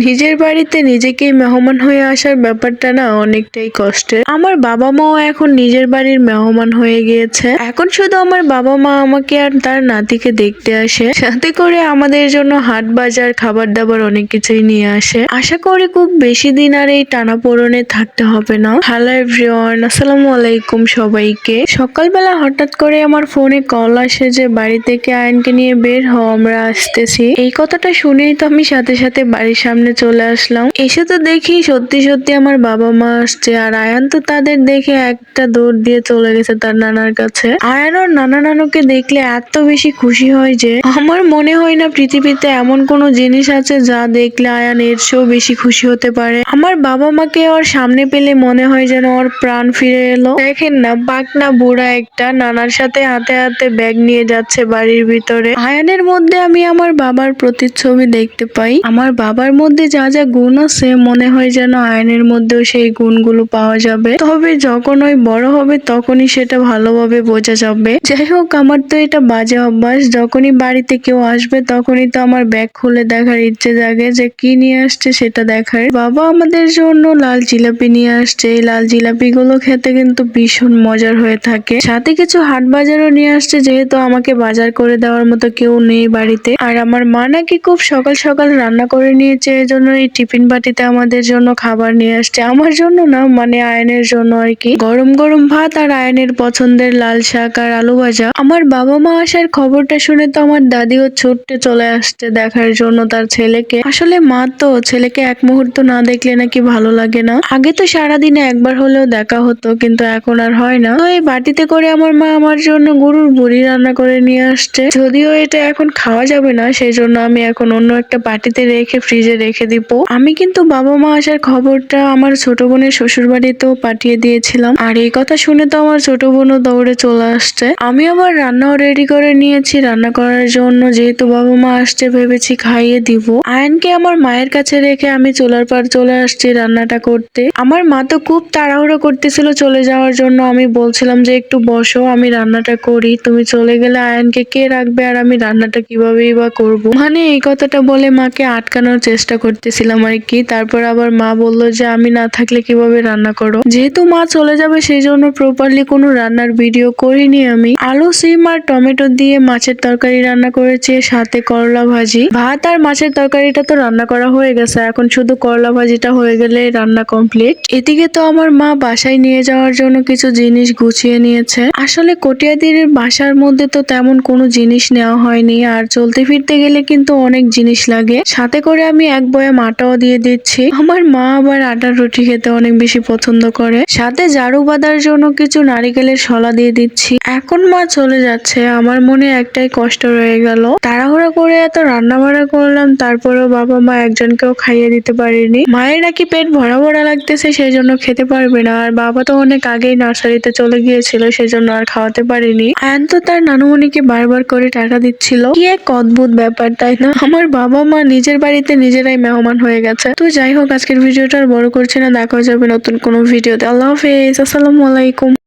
নিজের বাড়িতে নিজেকেই মেহমান হয়ে আসার ব্যাপারটা না অনেকটাই কষ্টের। আমার বাবা মাও এখন নিজের বাড়ির মেহমান হয়ে গিয়েছে। এখন শুধু আমার বাবা মা আমাকে আর তার নাতিকে দেখতে আসে। সাথে করে আমাদের জন্য হাট বাজার খাবার দাবার অনেক কিছুই নিয়ে আসে। আশা করি খুব বেশি দিন আর এই টানা পোড়নে থাকতে হবে না। হ্যালো এভরিওয়ান আসসালামু আলাইকুম সবাইকে। সকালবেলা হঠাৎ করে আমার ফোনে কল আসে যে বাড়ি থেকে আয়নকে নিয়ে বের হও, আমরা আসতেছি। এই কথাটা শুনেই তো আমি সাথে সাথে বাড়ির সামনে চলে আসলাম। এসে তো দেখি সত্যি সত্যি আমার বাবা মা আসছে, আর আয়ান তো তাদের দেখে একটা দৌড় দিয়ে চলে গেছে তার নানার কাছে। আয়ান ওর নানা নানুকে দেখলে এত বেশি খুশি হয় যে, আমার মনে হয় না পৃথিবীতে এমন কোনো জিনিস আছে যা দেখলে আয়ান এর চেয়েও বেশি খুশি হতে পারে। আমার বাবা মাকে ওর সামনে পেলে মনে হয় যেন ওর প্রাণ ফিরে এলো। দেখেন না, পাকনা বুড়া একটা নানার সাথে হাতে হাতে ব্যাগ নিয়ে যাচ্ছে বাড়ির ভিতরে। আয়ানের মধ্যে আমি আমার বাবার প্রতিচ্ছবি দেখতে পাই। আমার বাবার মধ্যে যা যা গুণ আছে, মনে হয় যেন আয়নের মধ্যেও সেই গুণগুলো পাওয়া যাবে। তবে যখন ওই বড় হবে, তখনই সেটা ভালোভাবে বোঝা যাবে। যাই হোক, আমার তো এটা বাজে অভ্যাস। যখনই বাড়িতে কেউ আসবে, তখনই তো আমার ব্যাগ খুলে দেখার ইচ্ছে জাগে যে কি নিয়ে আসছে সেটা দেখার। বাবা আমাদের জন্য লাল জিলাপি নিয়ে আসছে। এই লাল জিলাপি গুলো খেতে কিন্তু ভীষণ মজার হয়ে থাকে। সাথে কিছু হাট বাজারও নিয়ে আসছে, যেহেতু আমাকে বাজার করে দেওয়ার মতো কেউ নেই বাড়িতে। আর আমার মা নাকি খুব সকাল সকাল রান্না করে নিয়েছে এই জন্য এই টিফিন বাটিতে আমাদের জন্য খাবার নিয়ে আসছে। আমার জন্য না মানে আয়নের জন্য আর কি। গরম গরম ভাত আর আয়নের পছন্দের লাল শাক আর আলু ভাজা। আমার বাবা মা আসার খবরটা শুনে তো আমার দাদিও ছুটতে চলে আসছে দেখার জন্য তার ছেলেকে। আসলে মা তো ছেলেকে এক মুহূর্ত না দেখলে নাকি ভালো লাগে না। আগে তো সারাদিনে একবার হলেও দেখা হতো, কিন্তু এখন আর হয় না। তো এই বাটিতে করে আমার মা আমার জন্য গরুর বুড়ি রান্না করে নিয়ে আসছে। যদিও এটা এখন খাওয়া যাবে না সেই জন্য আমি এখন অন্য একটা বাটিতে রেখে ফ্রিজে রেখে দিব। আমি কিন্তু বাবা মা আসার খবরটা আমার ছোট বোনের শ্বশুর বাড়িতেও পাঠিয়ে দিয়েছিলাম। আর এই কথা শুনে তো আমার ছোট বোনও দৌড়ে চলে আসছে। আমি আবার রান্নাও রেডি করে নিয়েছি। রান্না করার জন্য যেহেতু বাবা মা আসছে, ভেবেছি খাইয়ে দিব। আয়নকে আমার মায়ের কাছে রেখে আমি চুলার পার চলে আসছি রান্নাটা করতে। আমার মা তো খুব তাড়াহুড়ো করতেছিল চলে যাওয়ার জন্য। আমি বলছিলাম যে, একটু বসো, আমি রান্নাটা করি। তুমি চলে গেলে আয়নকে কে রাখবে? আর আমি রান্নাটা কিভাবেই বা করব? মানে এই কথাটা বলে মাকে আটকানোর চেষ্টা করতেছিলাম আর কি। তারপর আবার মা বলল যে, আমি না থাকলে কীভাবে রান্না করো? যেহেতু মা চলে যাবে সেই জন্য প্রপারলি কোনো রান্নার ভিডিও করিনি আমি। আলু, সিম আর টমেটো দিয়ে মাছের তরকারি রান্না করেছি, সাথে করলা ভাজি। ভাত আর মাছের তরকারিটা তো রান্না করা হয়ে গেছে। এখন শুধু করলা ভাজিটা হয়ে গেলে রান্না কমপ্লিট এদিকে তো আমার মা বাসায় নিয়ে যাওয়ার জন্য কিছু জিনিস গুছিয়ে নিয়েছে। আসলে কটিয়াদির বাসার মধ্যে তো তেমন কোনো জিনিস নেওয়া হয়নি। আর চলতে ফিরতে গেলে কিন্তু অনেক জিনিস লাগে। সাথে করে আমি এক বয়াম আটাও দিয়ে দিচ্ছি। আমার মা আবার আটার রুটি খেতে অনেক বেশি পছন্দ করে। সাথে ঝাড়ু বাঁধার জন্য কিছু নারিকেলের শলা দিয়ে দিচ্ছি। এখন মা চলে যাচ্ছে। আমার মনে একটাই কষ্ট রয়ে গেল। তাড়াহুড়া করে এত রান্না বাড়া করলাম, তারপরেও বাবা মা একজনকেও খাইয়ে দিতে পারিনি। মায়ের নাকি পেট ভরা ভরা লাগতেছে সেই জন্য খেতে পারবে না। আর বাবা তো অনেক আগেই নার্সারিতে চলে গিয়েছিল সেই জন্য আর খাওয়াতে পারিনি। আয়ন তো তার নানুমণিকে বারবার করে টাকা দিচ্ছিল। কি এক অদ্ভুত ব্যাপার, তাই না? আমার বাবা মা নিজের বাড়িতে নিজেরাই মেহমান হয়ে গেছে। তো যাই হোক, আজকের ভিডিওটা আর বড় করছে না, দেখা যাবে নতুন কোনো ভিডিওতে। আল্লাহ হাফেজ, আসসালামু আলাইকুম।